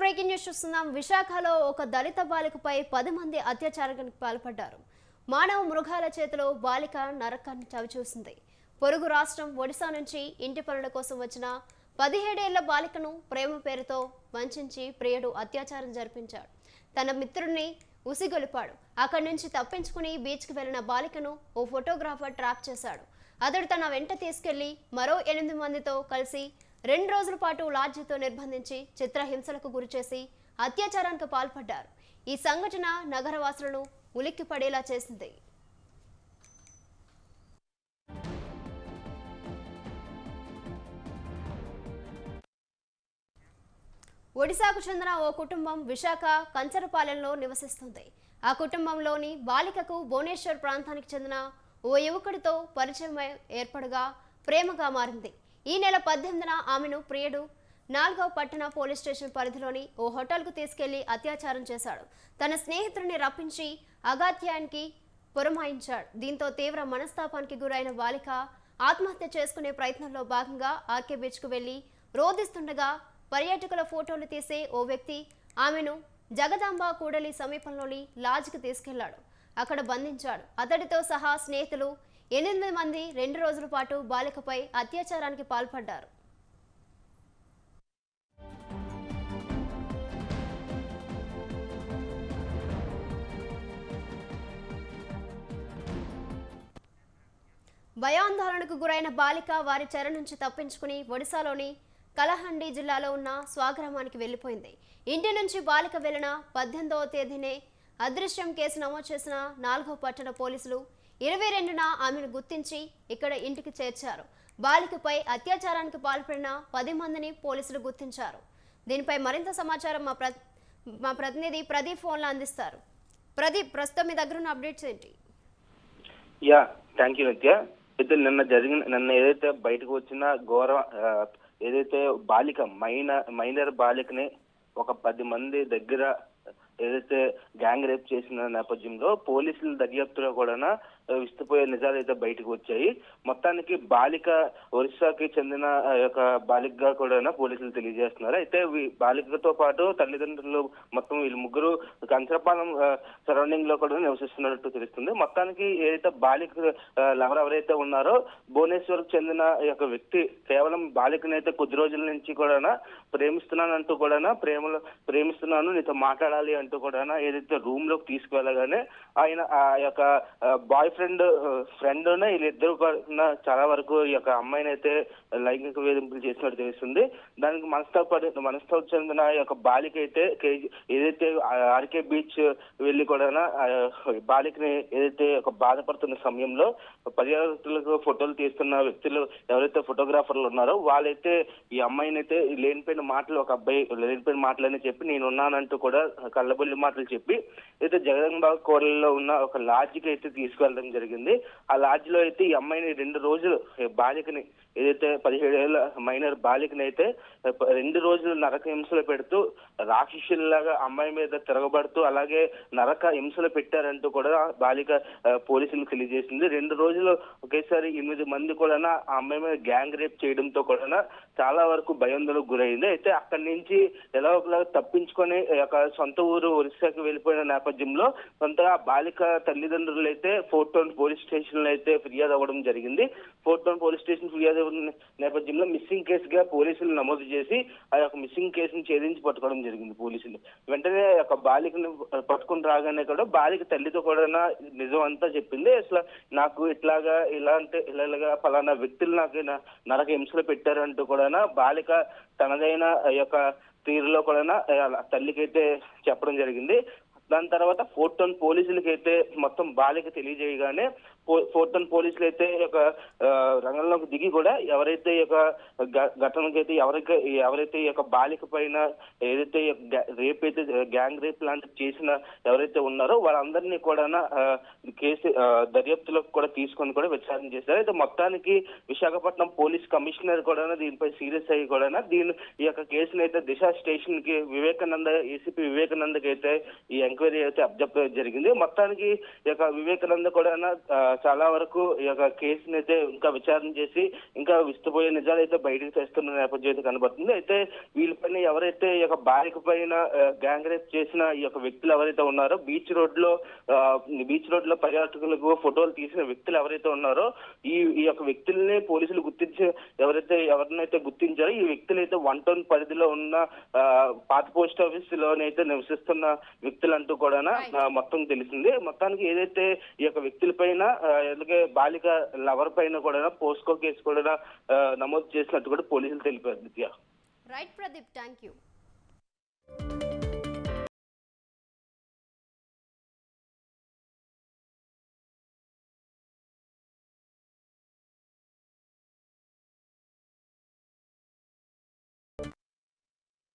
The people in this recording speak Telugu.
బ్రేకింగ్ న్యూస్ చూస్తున్నాం. విశాఖలో ఒక దళిత బాలికపై పది మంది అత్యాచారానికి పాల్పడ్డారు. మానవ మృగాల చేతిలో బాలిక నరకాన్ని చవిచూసింది. పొరుగు రాష్ట్రం ఒడిశా నుంచి ఇంటి పనుల కోసం వచ్చిన పదిహేడేళ్ళ బాలికను ప్రేమ పేరుతో వంచించి ప్రియుడు అత్యాచారం జరిపించాడు. తన మిత్రుడిని ఉసిగొలిపాడు. అక్కడి నుంచి తప్పించుకుని బీచ్కి వెళ్ళిన బాలికను ఓ ఫోటోగ్రాఫర్ ట్రాప్ చేశాడు. అతడు తన వెంట తీసుకెళ్ళి మరో ఎనిమిది మందితో కలిసి రెండు రోజుల పాటు లాడ్జితో నిర్బంధించి చిత్రహింసలకు గురిచేసి అత్యాచారానికి పాల్పడ్డారు. ఈ సంఘటన నగరవాసులను ఉలిక్కి పడేలా చేసింది. ఒడిశాకు చెందిన ఓ కుటుంబం విశాఖ కంచరపాలెంలో నివసిస్తుంది. ఆ కుటుంబంలోని బాలికకు భువనేశ్వర్ ప్రాంతానికి చెందిన ఓ యువకుడితో పరిచయం ఏర్పడగా ప్రేమగా మారింది. ఈ నెల పద్దెనిమిదిన ఆమెను ప్రియుడు నాలుగవ పట్టణ పోలీస్ స్టేషన్ పరిధిలోని ఓ హోటల్కు తీసుకెళ్ళి అత్యాచారం చేశాడు. తన స్నేహితుడిని రప్పించి అగాత్యానికి పురమాయించాడు. దీంతో తీవ్ర మనస్తాపానికి గురైన బాలిక ఆత్మహత్య చేసుకునే ప్రయత్నంలో భాగంగా ఆర్కే బీచ్కు వెళ్ళి రోధిస్తుండగా పర్యాటకుల ఫోటోలు తీసే ఓ వ్యక్తి ఆమెను జగదాంబ కూడలి సమీపంలోని లాజ్కి తీసుకెళ్ళాడు. అక్కడ బంధించాడు. అతడితో సహా స్నేహితులు ఎనిమిది మంది రెండు రోజుల పాటు బాలికపై అత్యాచారానికి పాల్పడ్డారు. భయాందోళనకు గురైన బాలిక వారి చెర నుంచి తప్పించుకుని ఒడిశాలోని కలహండి జిల్లాలో ఉన్న స్వగ్రామానికి వెళ్ళిపోయింది ఇంటి నుంచి బాలిక వెళ్ళిన పద్దెనిమిదవ తేదీనే అదృశ్యం కేసు నమోదు చేసిన నాలుగో పట్టణ పోలీసులు ఇరవై రెండున ఆమెను గుర్తించి ఇక్కడ ఇంటికి చేర్చారు. బాలికపై అత్యాచారానికి పాల్పడిన పది మందిని పోలీసులు గుర్తించారు. దీనిపై మరింత సమాచారం మా ప్ర మా ప్రతినిధి ప్రదీప్ ఫోన్లో అందిస్తారు. ప్రదీప్ ప్రస్తుతం మీ దగ్గర ఉన్న అప్డేట్స్ ఏంటి? యా థ్యాంక్ యూ నిత్య. అయితే నిన్న జరిగిన నిన్న ఏదైతే బయటకు వచ్చిన ఘోర ఏదైతే బాలిక మైన మైనర్ బాలికని ఒక పది మంది దగ్గర ఏదైతే గ్యాంగ్ రేప్ చేసిన నేపథ్యంలో పోలీసుల దర్యాప్తులో కూడా విస్తుపోయే నిజాలు అయితే బయటకు వచ్చాయి. మొత్తానికి బాలిక ఒరిస్సాకి చెందిన ఆ యొక్క బాలికగా కూడా పోలీసులు తెలియజేస్తున్నారు. అయితే బాలికతో పాటు తల్లిదండ్రులు మొత్తం వీళ్ళు ముగ్గురు కంచరపాలెం సరౌండింగ్లో కూడా నివసిస్తున్నట్టు తెలుస్తుంది. మొత్తానికి ఏదైతే బాలిక లవర్ ఎవరైతే ఉన్నారో భువనేశ్వర్ చెందిన ఈ యొక్క వ్యక్తి కేవలం బాలికనైతే కొద్ది రోజుల నుంచి కూడా ప్రేమిస్తున్నానంటూ కూడా ప్రేమలో ప్రేమిస్తున్నాను నీతో మాట్లాడాలి అంటూ కూడా ఏదైతే రూమ్లోకి తీసుకువెళ్ళగానే ఆయన ఆ యొక్క బాయ్ ఫ్రెండ్ ఫ్రెండ్ వీళ్ళిద్దరు చాలా వరకు ఈ యొక్క అమ్మాయిని అయితే లైంగిక వేధింపులు చేసినట్టు తెలుస్తుంది. దానికి మనస్తాపడి మనస్తాప చెందిన ఈ యొక్క బాలిక అయితే కేజీ ఏదైతే ఆర్కే బీచ్ వెళ్ళి కూడా బాలికని ఏదైతే ఒక బాధపడుతున్న సమయంలో పర్యాటకులకు ఫోటోలు తీస్తున్న వ్యక్తులు ఎవరైతే ఫోటోగ్రాఫర్లు ఉన్నారో వాళ్ళైతే ఈ అమ్మాయిని అయితే లేనిపోయిన మాటలు ఒక అబ్బాయి లేనిపోయిన మాటలని చెప్పి నేను ఉన్నానంటూ కూడా కళ్ళబొల్లి మాటలు చెప్పి అయితే జగదంబ కోరల్లో ఉన్న ఒక లాడ్జ్కి అయితే తీసుకెళ్ళడం జరిగింది. ఆ లాడ్జ్లో అయితే ఈ అమ్మాయిని రెండు రోజులు బాలికని ఏదైతే పదిహేడు ఏళ్ళ మైనర్ బాలికని అయితే రెండు రోజులు నరక హింసలు పెడుతూ రాక్షసుల్లాగా అమ్మాయి మీద తిరగబడుతూ అలాగే నరక హింసలు పెట్టారంటూ కూడా బాలిక పోలీసులు పోలీసులకు తెలియజేసింది. రెండు రోజులు ఒకేసారి ఎనిమిది మంది కూడా ఆ అమ్మాయి మీద గ్యాంగ్ రేప్ చేయడంతో కూడా చాలా వరకు భయాందోళనకు గురైంది. అయితే అక్కడి నుంచి ఎలా ఒకలా తప్పించుకొని ఒక యొక్క సొంత ఊరు ఒరిస్సాకి వెళ్ళిపోయిన నేపథ్యంలో కొంతగా బాలిక తల్లిదండ్రులు అయితే ఫోర్ట్ టౌన్ పోలీస్ స్టేషన్లో అయితే ఫిర్యాదు అవ్వడం జరిగింది. ఫోర్ట్ టౌన్ పోలీస్ స్టేషన్ ఫిర్యాదు అవ్వడం నేపథ్యంలో మిస్సింగ్ కేసుగా పోలీసులు నమోదు చేసి ఆ యొక్క మిస్సింగ్ కేసును ఛేదించి పట్టుకోవడం జరిగింది పోలీసులు. వెంటనే ఆ యొక్క బాలికను పట్టుకుని రాగానే కూడా బాలిక తల్లితో కూడా నిజం అంతా చెప్పింది. అసలు నాకు ఇట్లాగా ఇలాంటి ఇలాగా ఫలానా వ్యక్తులు నాకు నరక హింసలు పెట్టారంటూ కూడా బాలిక తనదైన ఆ యొక్క తీరులో కూడా తల్లికైతే చెప్పడం జరిగింది. దాని తర్వాత ఫోర్ట్ టౌన్ పోలీసులకి అయితే మొత్తం బాలిక తెలియజేయగానే పో- ఫోర్ట్ పోలీసులు అయితే ఈ యొక్క రంగంలోకి దిగి కూడా ఎవరైతే ఈ యొక్క ఘటనకైతే ఎవరికి ఎవరైతే ఈ యొక్క బాలిక పైన ఏదైతే రేప్ అయితే గ్యాంగ్ రేప్ లాంటివి చేసిన ఎవరైతే ఉన్నారో వాళ్ళందరినీ కూడా కేసు దర్యాప్తులకు దర్యాప్తులోకి కూడా తీసుకొని కూడా విచారణ చేశారు. అయితే మొత్తానికి విశాఖపట్నం పోలీస్ కమిషనర్ కూడా దీనిపై సీరియస్ అయ్యి కూడా దీని ఈ యొక్క కేసును అయితే దిశ స్టేషన్కి వివేకానంద ఏసీపీ వివేకానందకి అయితే ఈ ఎంక్వైరీ అయితే అబ్జెక్ట్ జరిగింది. మొత్తానికి ఈ యొక్క వివేకానంద కూడా చాలా వరకు ఈ యొక్క కేసుని అయితే ఇంకా విచారణ చేసి ఇంకా విస్తుపోయే నిజాలు అయితే బయటకు తెస్తున్న నేపథ్యం అయితే కనబడుతుంది అయితే వీళ్ళపైన ఎవరైతే ఈ యొక్క బాలిక పైన గ్యాంగ్ రేప్ చేసిన ఈ యొక్క వ్యక్తులు ఎవరైతే ఉన్నారో బీచ్ రోడ్లో బీచ్ రోడ్లో పర్యాటకులకు ఫోటోలు తీసిన వ్యక్తులు ఎవరైతే ఉన్నారో ఈ ఈ యొక్క వ్యక్తుల్ని పోలీసులు గుర్తించి ఎవరైతే ఎవరినైతే గుర్తించారో ఈ వ్యక్తులు అయితే వన్ టౌన్ పరిధిలో ఉన్న పాత పోస్ట్ ఆఫీస్ లోనైతే నివసిస్తున్న వ్యక్తులంటూ కూడా. మొత్తం తెలిసింది మొత్తానికి ఏదైతే ఈ యొక్క వ్యక్తుల పైన అలాగే బాలిక లవర్ పైన కూడా పోస్కో కేసు కూడా నమోదు చేసినట్టు కూడా పోలీసులు తెలిపారు నిత్య. Right Pradeep thank you